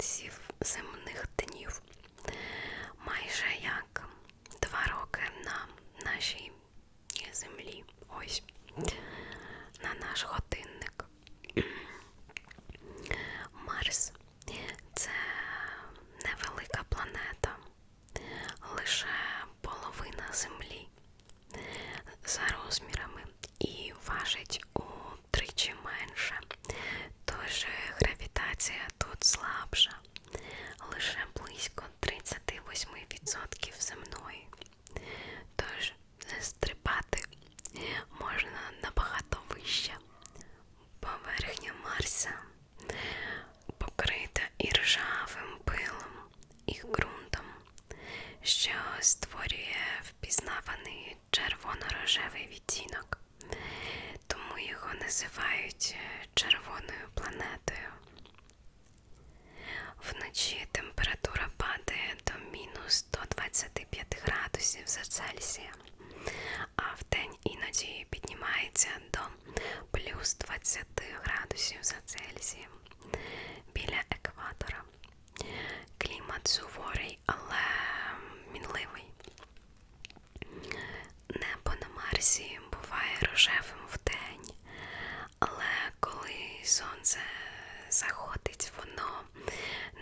See if someone.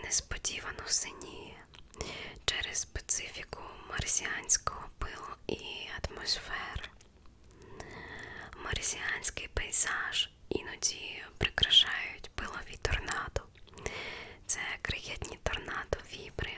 несподівано синіє через специфіку марсіанського пилу і атмосфери. Марсіанський пейзаж іноді прикрашають пилові торнадо. Це крихітні торнадо вібри,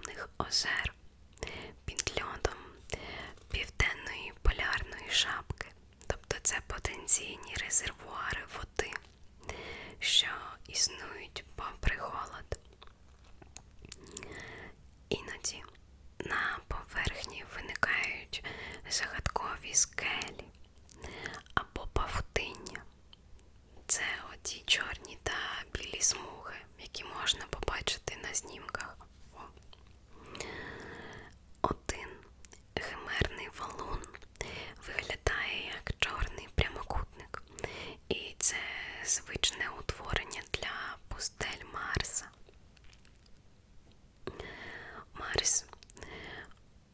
солоних озер під льодом південної полярної шапки, тобто це потенційні резервуари води, що існують попри холод. Іноді на поверхні виникають загадкові скелі або павутиння. Це оті чорні та білі смуги, які можна побачити на знімках. Один химерний валун виглядає як чорний прямокутник, і це звичне утворення для пустель Марса. Марс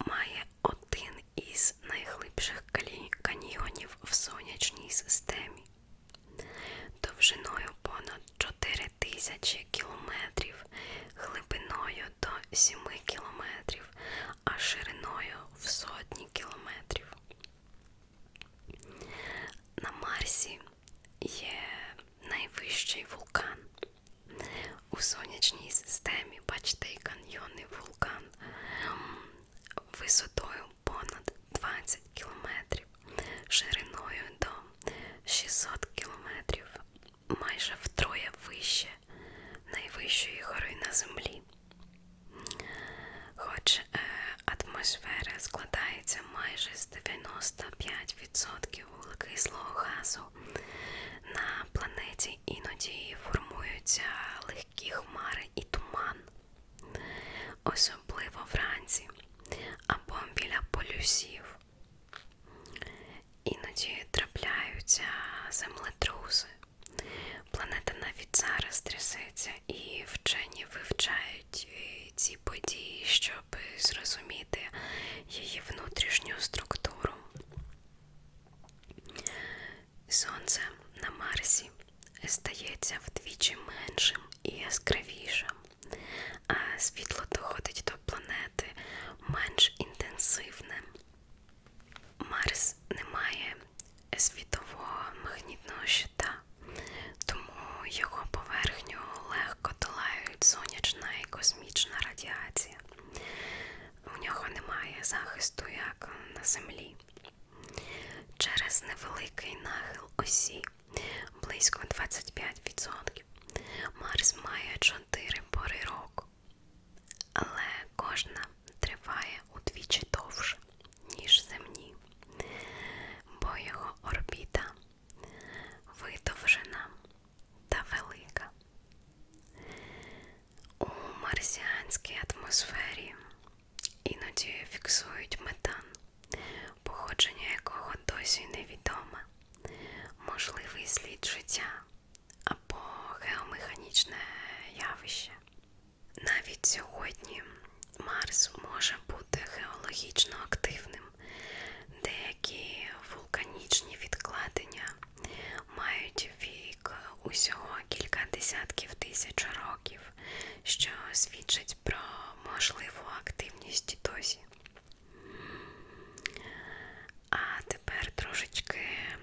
має один із найглибших калі- каньйонів в сонячній системі довжиною понад 4 тисячі кілометрів, глибиною до 7 кілометрів, а шириною в сотні кілометрів. На Марсі є найвищий вулкан. У сонячній системі, бачите, і каньйонний вулкан висотою понад 20 кілометрів, шириною до 600 кілометрів, майже втроє вище найвищої гори на землі. Хоч е, атмосфера складається майже з 95% вуглекислого газу, на планеті іноді формуються легкі хмари і туман, особливо вранці або біля полюсів. Іноді трапляються землетруси. Планета навіть зараз трясеться, і вчені вивчають е, ці події, щоб зрозуміти її внутрішню структуру. Сонце на Марсі стається вдвічі меншим і яскравішим, а світло доходить до планети менш інтенсивним. Марс не має світового магнітного щита, тому його поверхню легко долають сонячна і космічна радіація. У нього немає захисту, як на Землі. Через невеликий нахил осі близько 25%. Марс має 4 пори року, але кожна триває удвічі довше, ніж земні, бо його орбіта видовжена та велика. У марсіанській атмосфері іноді фіксують метан, досі невідоме, можливий слід життя або геомеханічне явище. Навіть сьогодні Марс може бути геологічно активним. Деякі вулканічні відкладення мають вік усього кілька десятків тисяч років, що свідчить про можливу активність досі. А тепер трошечки е,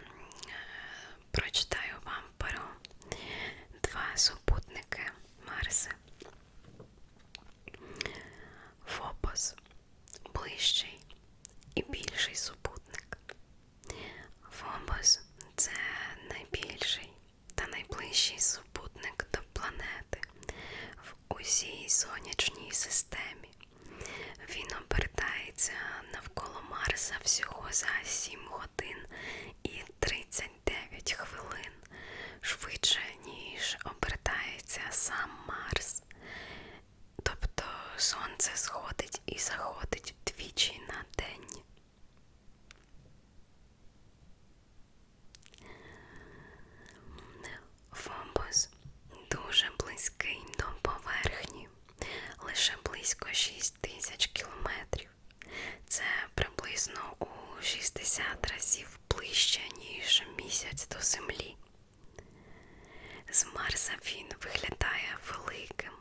прочитаю вам про найближчий супутник до планети в усій сонячній системі. Він обертається навколо Марса всього за 7 годин і 39 хвилин, швидше, ніж обертається сам Марс. Тобто сонце сходить і заходить двічі на день. Фобос дуже близький до поверхні, лише близько 6 тисяч кілометрів. Це приблизно у 60 разів ближче, ніж місяць до Землі. З Марса він виглядає великим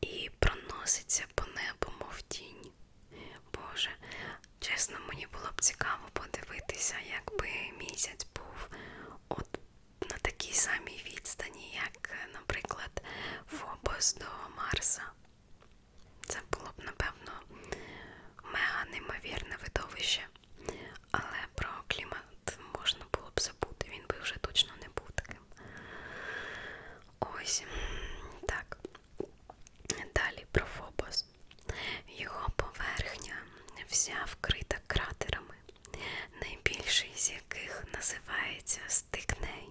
і проноситься по небу, мов тінь. Боже, чесно, мені було б цікаво подивитися, якби місяць був от на такій самій відстані, як, наприклад, Фобос до Марса. Це було б, напевно, неймовірне видовище. Але про клімат можна було б забути, він би вже точно не був таким. Ось так. Далі про Фобос. Його поверхня вся вкрита кратерами, найбільший з яких називається Стикней.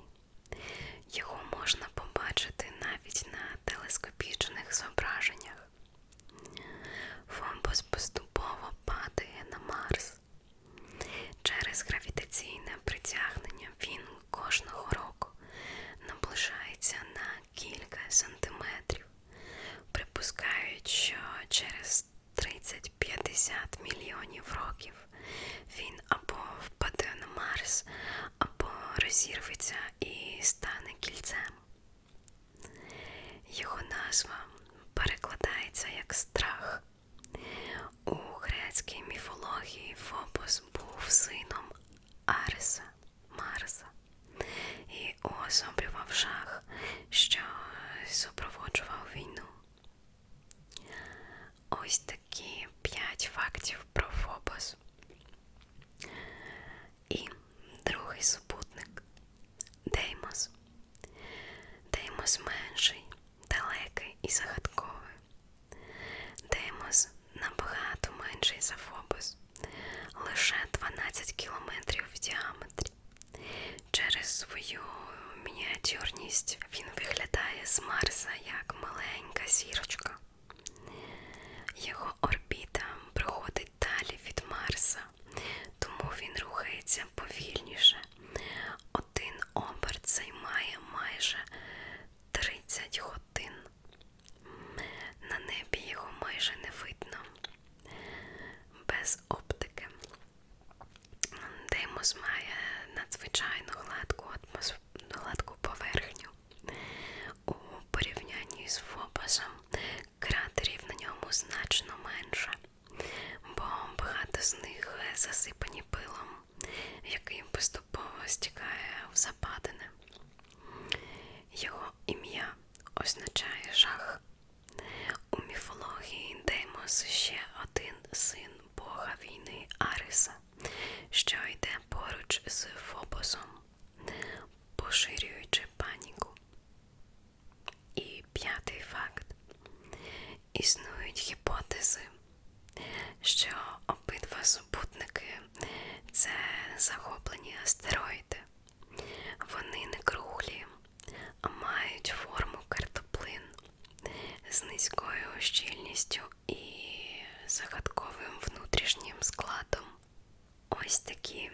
Його можна побачити навіть на телескопічних зображеннях. Фомбос поступово падає на Марс. Через гравітаційне притягнення він кожного року наближається на кілька сантиметрів. Припускають, що через 30-50 мільйонів років він або впаде на Марс, або розірветься і стане кільцем. Його назва перекладається як страх. У грецькій міфології Фобос був сином Ареса Марса і уособлював жах, що супроводжував війну. Ось такі п'ять фактів про Фобос. І другий супутник Деймос. Деймос менший, далекий і загадковий. Деймос набагато менший за Фобос, лише 12 кілометрів в діаметрі. Через свою мініатюрність він виглядає з Марса як маленька зірочка. Його орбіта проходить далі від Марса, тому він рухається повільніше. Один оберт займає майже 30 годин. На небі його майже не видно. Без оптики. Деймос має надзвичайно гладку атмос... поверхню. У порівнянні з Фобосом кратерів на ньому значно менше, бо багато з них засипані пилом, який поступово стікає в западини. Його ім'я означає жах. У міфології Деймос ще один син бога війни Ариса, що йде поруч з Фобосом, поширюючи паніку. І п'ятий факт. Існують гіпотези, що обидва супутники це захоплені астероїди. Вони не круглі, а мають форму картоплин з низькою щільністю і загадковим внутрішнім складом. Ось такі